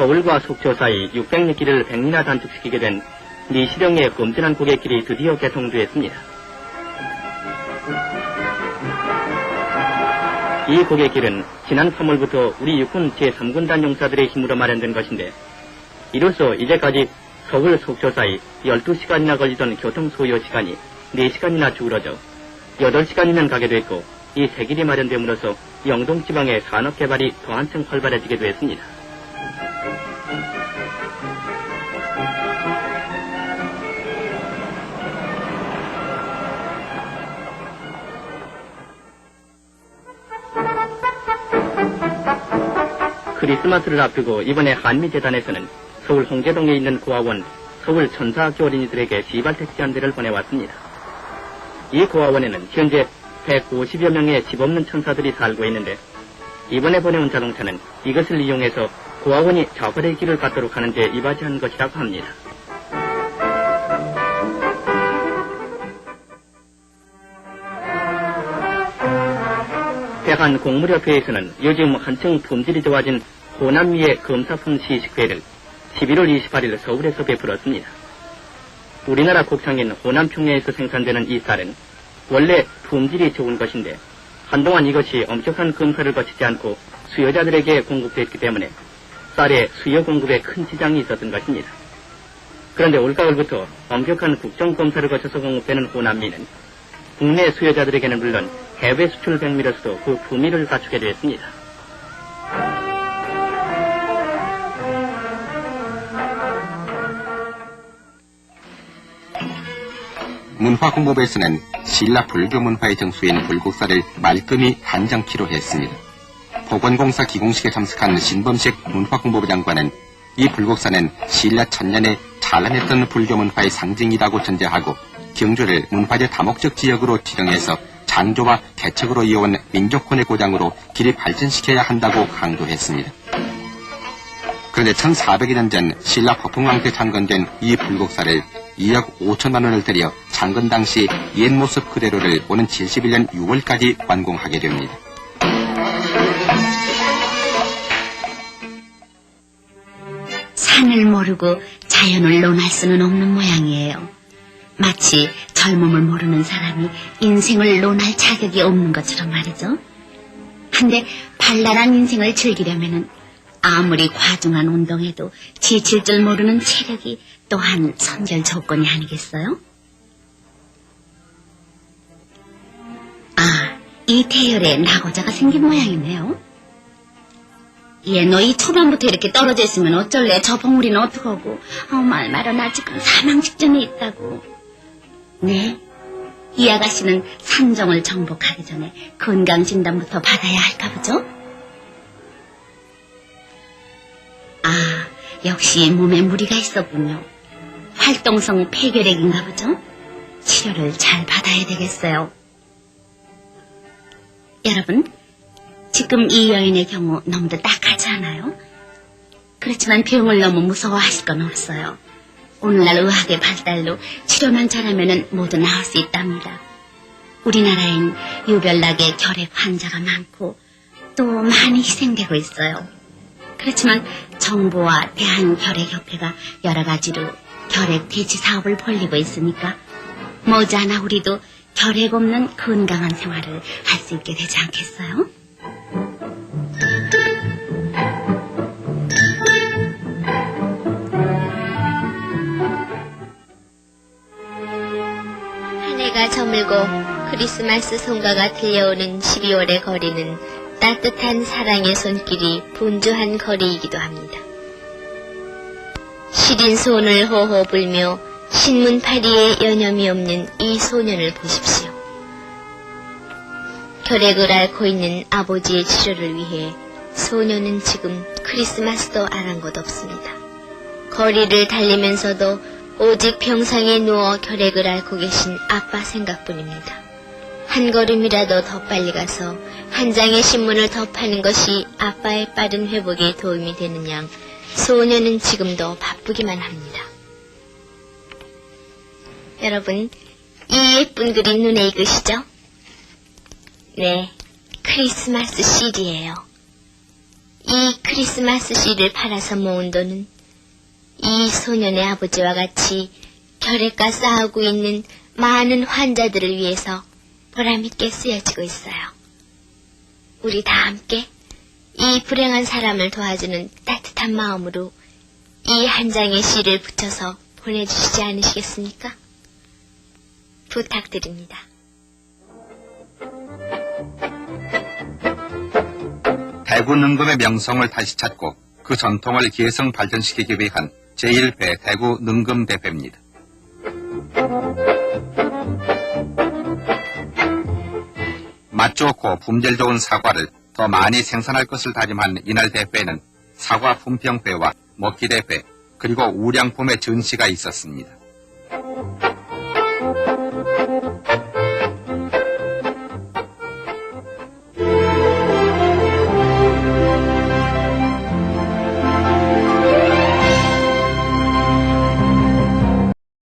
서울과 속초 사이 600리 길을 100리나 단축시키게 된 미시령의 검진한 고객길이 드디어 개통되었습니다. 이 고객길은 지난 3월부터 우리 육군 제3군단 용사들의 힘으로 마련된 것인데 이로써 이제까지 서울 속초 사이 12시간이나 걸리던 교통 소요 시간이 4시간이나 줄어져 8시간이면 가게 됐고 이새 길이 마련됨으로써 영동 지방의 산업 개발이 더 한층 활발해지게 되었습니다. 크리스마스를 앞두고 이번에 한미재단에서는 서울 홍제동에 있는 고아원 서울 천사학교 어린이들에게 시발 택시 한 대를 보내왔습니다. 이 고아원에는 현재 150여 명의 집 없는 천사들이 살고 있는데 이번에 보내온 자동차는 이것을 이용해서 고아원이 자활의 길을 갖도록 하는 데 이바지한 것이라고 합니다. 대한 공무협회에서는 요즘 한층 품질이 좋아진 호남미의 검사품 시식회를 11월 28일 서울에서 베풀었습니다. 우리나라 국산인 호남평야에서 생산되는 이 쌀은 원래 품질이 좋은 것인데 한동안 이것이 엄격한 검사를 거치지 않고 수요자들에게 공급됐기 때문에 쌀의 수요 공급에 큰 지장이 있었던 것입니다. 그런데 올가을부터 엄격한 국정검사를 거쳐서 공급되는 호남미는 국내 수요자들에게는 물론 해외 수출 백미로서도 그 품위를 갖추게 되었습니다. 문화 홍보부에서는 신라 불교 문화의 정수인 불국사를 말끔히 한정키로 했습니다. 보건공사 기공식에 참석한 신범식 문화홍보부 장관은 이 불국사는 신라 천년에 찬란했던 불교 문화의 상징이라고 전제하고 경주를 문화재 다목적 지역으로 지정해서 장조와 개척으로 이어온 민족혼의 고장으로 길이 발전시켜야 한다고 강조했습니다. 그런데 1400여 전 신라 폭풍왕 때 창건된 이 불국사를 2억 5천만 원을 들여 창건 당시 옛 모습 그대로를 오는 71년 6월까지 완공하게 됩니다. 산을 모르고 자연을 논할 수는 없는 모양이에요. 마치 젊음을 모르는 사람이 인생을 논할 자격이 없는 것처럼 말이죠. 한데 발랄한 인생을 즐기려면은 아무리 과중한 운동에도 지칠 줄 모르는 체력이 또한 선결 조건이 아니겠어요? 아, 이 태열에 낙오자가 생긴 모양이네요. 얘, 너 이 초반부터 이렇게 떨어져 있으면 어쩔래? 저 봉우리는 어떡하고? 어, 말 말아, 나 지금 사망 직전에 있다고. 네? 이 아가씨는 산정을 정복하기 전에 건강진단부터 받아야 할까 보죠? 아, 역시 몸에 무리가 있었군요. 활동성 폐결핵인가 보죠? 치료를 잘 받아야 되겠어요. 여러분, 지금 이 여인의 경우 너무도 딱하지 않아요? 그렇지만 병을 너무 무서워하실 건 없어요. 오늘날 의학의 발달로 치료만 잘하면 모두 나을 수 있답니다. 우리나라엔 유별나게 결핵 환자가 많고 또 많이 희생되고 있어요. 그렇지만 정부와 대한결핵협회가 여러 가지로 결핵 대치 사업을 벌리고 있으니까 머지않아 우리도 결핵 없는 건강한 생활을 할 수 있게 되지 않겠어요? 해가 저물고 크리스마스 성가가 들려오는 12월의 거리는 따뜻한 사랑의 손길이 분주한 거리이기도 합니다. 시린 소원을 호호 불며 신문파리에 여념이 없는 이 소년을 보십시오. 결핵을 앓고 있는 아버지의 치료를 위해 소년은 지금 크리스마스도 아랑곳 없습니다. 거리를 달리면서도 오직 병상에 누워 결핵을 앓고 계신 아빠 생각뿐입니다. 한 걸음이라도 더 빨리 가서 한 장의 신문을 더 파는 것이 아빠의 빠른 회복에 도움이 되는 양 소녀는 지금도 바쁘기만 합니다. 여러분, 이 예쁜 그림 눈에 익으시죠? 네, 크리스마스 CD예요. 이 크리스마스 씨를 팔아서 모은 돈은 이 소년의 아버지와 같이 결핵과 싸우고 있는 많은 환자들을 위해서 보람있게 쓰여지고 있어요. 우리 다 함께 이 불행한 사람을 도와주는 따뜻한 마음으로 이 한 장의 시를 붙여서 보내주시지 않으시겠습니까? 부탁드립니다. 대구 능금의 명성을 다시 찾고 그 전통을 계승 발전시키기 위한 제1회 대구 능금 대회입니다. 맛 좋고 품질 좋은 사과를 더 많이 생산할 것을 다짐한 이날 대회는 사과 품평회와 먹기 대회 그리고 우량품의 전시가 있었습니다.